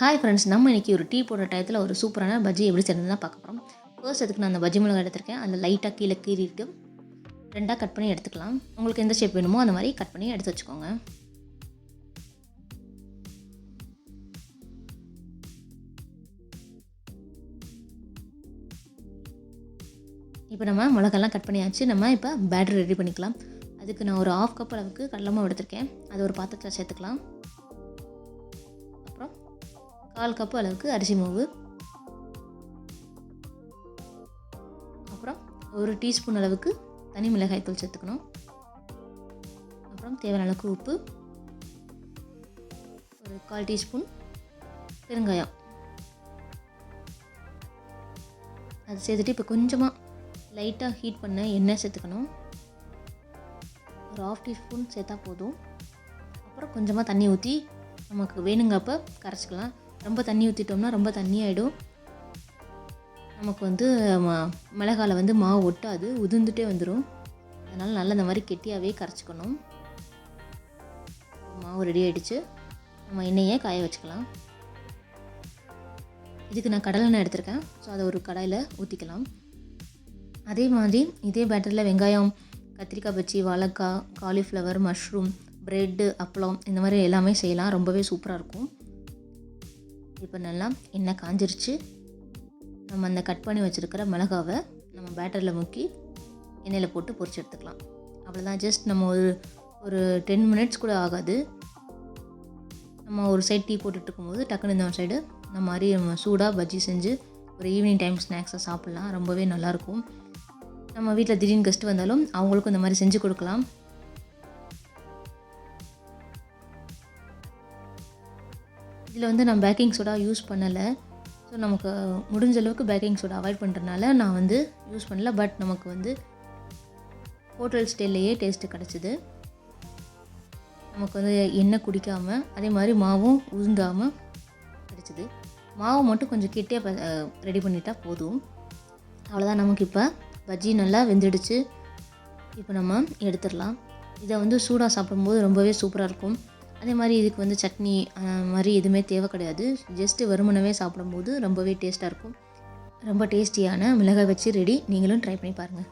Hi friends நம்ம இன்றைக்கி ஒரு டீ போடுற டயத்தில் ஒரு சூப்பரான பஜ்ஜி எப்படி செய்யறது தான் பார்க்க போகிறோம் ஃபர்ஸ்ட் அதுக்கு நான் அந்த பஜ்ஜி மிளகாய் எடுத்திருக்கேன். அந்த லைட்டாக கீழே கீறிட்டு ரெண்டாக கட் பண்ணி எடுத்துக்கலாம். உங்களுக்கு எந்த ஷேப் வேணுமோ அந்த மாதிரி கட் பண்ணி எடுத்து வச்சுக்கோங்க. இப்போ நம்ம மிளகாலாம் கட் பண்ணியாச்சு. நம்ம இப்போ பேட்டர் ரெடி பண்ணிக்கலாம். அதுக்கு நான் ஒரு ஆஃப் கப் அளவுக்கு கடலை மாவு எடுத்திருக்கேன். அதை ஒரு பாத்திரத்தில் சேர்த்துக்கலாம். அப்புறம் கால் கப்பு அளவுக்கு அரிசி மாவு. அப்புறம் ஒரு டீஸ்பூன் அளவுக்கு தனி மிளகாய் தூள் சேர்த்துக்கணும். அப்புறம் தேவையான அளவுக்கு உப்பு. ஒரு கால் டீஸ்பூன் பெருங்காயம். அது சேர்த்துட்டு இப்போ கொஞ்சமாக லைட்டாக ஹீட் பண்ண எண்ணெய் சேர்த்துக்கணும். ஒரு ஆஃப் டீஸ்பூன் சேர்த்தா போதும். அப்புறம் கொஞ்சமாக தண்ணி ஊற்றி நமக்கு வேணுங்கப்போ கரைச்சிக்கலாம். ரொம்ப தண்ணி ஊற்றிட்டோம்னா ரொம்ப தண்ணி ஆகிடும் நமக்கு வந்து ம- மிளகால வந்து மாவு ஒட்டாது உதிர்ந்துட்டே வந்துடும் அதனால் நல்லா இந்த மாதிரி கெட்டியாகவே கரைச்சிக்கணும். மாவு ரெடி ஆகிடுச்சு நம்ம எண்ணெயை காய வச்சுக்கலாம். இதுக்கு நான் கடலெண்ணெய் எடுத்திருக்கேன். ஸோ அதை ஒரு கடாயில் ஊற்றிக்கலாம் அதே மாதிரி இதே பேட்டரியில் வெங்காயம் கத்திரிக்காய் பச்சி வாழைக்காய் காலிஃப்ளவர் மஷ்ரூம் ப்ரெட்டு அப்பளம் இந்த மாதிரி எல்லாமே செய்யலாம். ரொம்பவே சூப்பராக இருக்கும். இப்போ நல்லா எண்ணெய் காஞ்சிருச்சு. நம்ம அந்த கட் பண்ணி வச்சுருக்கிற மிளகாவை நம்ம பேட்டரியில் முக்கி எண்ணெயில் போட்டு பொறிச்சு எடுத்துக்கலாம். அவ்வளோதான் ஜஸ்ட் நம்ம ஒரு ஒரு டென் மினிட்ஸ் கூட ஆகாது. நம்ம ஒரு சைடு டீ போட்டுட்டு இருக்கும்போது டக்குன்னு இந்த சைடு இந்த மாதிரி நம்ம சூடாக பஜ்ஜி செஞ்சு ஒரு ஈவினிங் டைம் ஸ்நாக்ஸை சாப்பிட்லாம். ரொம்பவே நல்லாயிருக்கும் நம்ம வீட்டில் திடீர்னு கெஸ்ட் வந்தாலும் அவங்களுக்கும் இந்த மாதிரி செஞ்சு கொடுக்கலாம். இதில் வந்து நான் பேக்கிங் சோடா யூஸ் பண்ணலை. ஸோ நமக்கு முடிஞ்ச அளவுக்கு பேக்கிங் சோடா அவாய்ட் பண்ணுறதுனால நான் வந்து யூஸ் பண்ணல. பட் நமக்கு வந்து ஹோட்டல் ஸ்டைல்லையே டேஸ்ட்டு கிடச்சிது. நமக்கு வந்து எண்ணெய் குடிக்காமல் அதே மாதிரி மாவும் உருந்தாமல் கிடச்சிது. மாவு மட்டும் கொஞ்சம் கிட்டே ரெடி பண்ணிட்டா போதும். அவ்வளோதான் நமக்கு இப்போ. பஜ்ஜி நல்லா வெந்துடுச்சு. இப்போ நம்ம எடுத்துடலாம். இதை வந்து சூடாக சாப்பிடும்போது ரொம்பவே சூப்பராக இருக்கும். அதே மாதிரி இதுக்கு வந்து சட்னி மாதிரி எதுவுமே தேவை கிடையாது. ஜஸ்ட்டு வெறுமனவே சாப்பிடும்போது ரொம்பவே டேஸ்ட்டாக இருக்கும். ரொம்ப டேஸ்டியான மிளகாய் வச்சு ரெடி நீங்களும் ட்ரை பண்ணி பாருங்கள்